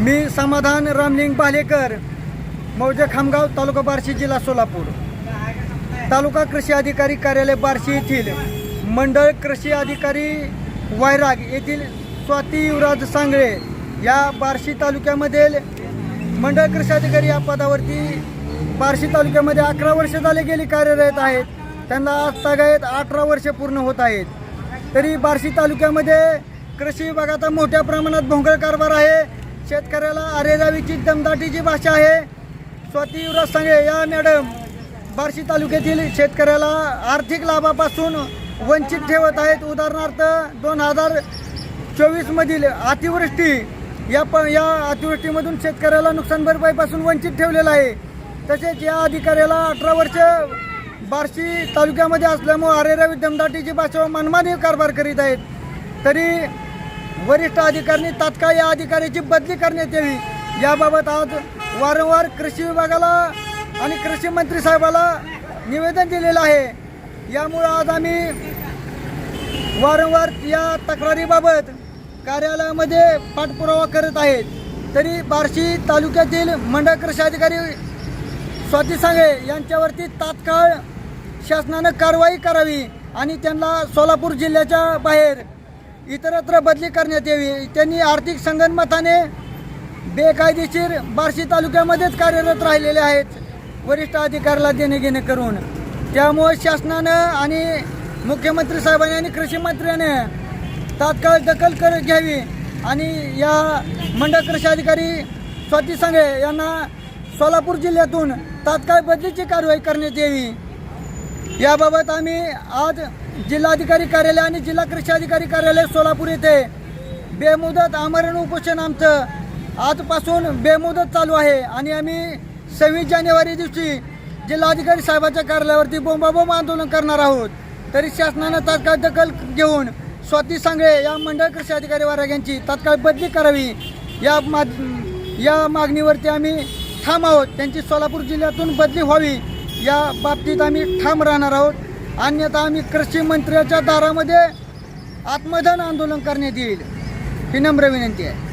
मी समाधान रामलिंग भालेकर मौजे खामगाव तालुका बार्शी जिल्हा सोलापूर. तालुका कृषी अधिकारी कार्यालय बार्शी येथील मंडळ कृषी अधिकारी वायराग येथील स्वाती युवराज सांगळे या बार्शी तालुक्यामधील मंडळ कृषी अधिकारी या पदावरती बार्शी तालुक्यामध्ये अकरा वर्ष झाले गेली कार्यरत आहेत. त्यांना आज तागायत अठरा वर्ष पूर्ण होत आहेत. तरी बार्शी तालुक्यामध्ये कृषी विभागाचा मोठ्या प्रमाणात भोंगळ कारभार आहे. शेतकऱ्याला अरेरावीची दमदाटीची भाषा आहे. स्वाती युवराज सांगे या मॅडम. बार्शी तालुक्यातील शेतकऱ्याला आर्थिक लाभापासून वंचित ठेवत आहेत. उदाहरणार्थ दोन हजार चोवीसमधील अतिवृष्टी या प या अतिवृष्टीमधून शेतकऱ्याला नुकसान भरपाईपासून वंचित ठेवलेलं आहे. तसेच या अधिकाऱ्याला अठरा वर्ष बार्शी तालुक्यामध्ये असल्यामुळे अरेरावी दमदाटीची भाषा मनमानी कारभार करीत आहेत. तरी वरिष्ठ अधिकाऱ्यांनी तात्काळ या अधिकाऱ्याची बदली करण्यात यावी. याबाबत आज वारंवार कृषी विभागाला आणि कृषी मंत्री साहेबाला निवेदन दिलेलं आहे. यामुळं आज आम्ही वारंवार या तक्रारीबाबत कार्यालयामध्ये पाठपुरावा करत आहेत. तरी बार्शी तालुक्यातील मंडळ कृषी अधिकारी स्वाती सांगे यांच्यावरती तात्काळ शासनानं कारवाई करावी आणि त्यांना सोलापूर जिल्ह्याच्या बाहेर इतरत्र बदली करण्यात यावी. त्यांनी आर्थिक संगनमताने बेकायदेशीर बार्शी तालुक्यामध्येच कार्यरत राहिलेले आहेत वरिष्ठ अधिकाऱ्याला देणे घेणे करून. त्यामुळे शासनानं आणि मुख्यमंत्री साहेबांनी आणि कृषी मंत्र्याने तात्काळ दखल कर घ्यावी आणि या मंडळ कृषी अधिकारी स्वाती सांगे यांना सोलापूर जिल्ह्यातून तात्काळ बदलीची कारवाई करण्यात यावी. याबाबत आम्ही आज जिल्हाधिकारी कार्यालय आणि जिल्हा कृषी अधिकारी कार्यालय सोलापूर येथे बेमुदत आमरण उपोषण आमचं आजपासून बेमुदत चालू आहे. आणि आम्ही सव्वीस जानेवारी दिवशी जिल्हाधिकारी साहेबाच्या कार्यालयावरती बोंबाबोंब आंदोलन करणार आहोत. तरी शासनानं तात्काळ दखल घेऊन स्वाती सांगळे या मंडळ कृषी अधिकारी वर्ग यांची तात्काळ बदली करावी. या मा या मागणीवरती आम्ही ठाम आहोत. त्यांची सोलापूर जिल्ह्यातून बदली व्हावी या बाबतीत आम्ही ठाम राहणार आहोत. अन्यथा आम्ही कृषी मंत्र्याच्या दारामध्ये आत्मदान आंदोलन करण्यात येईल. ही नम्र विनंती आहे.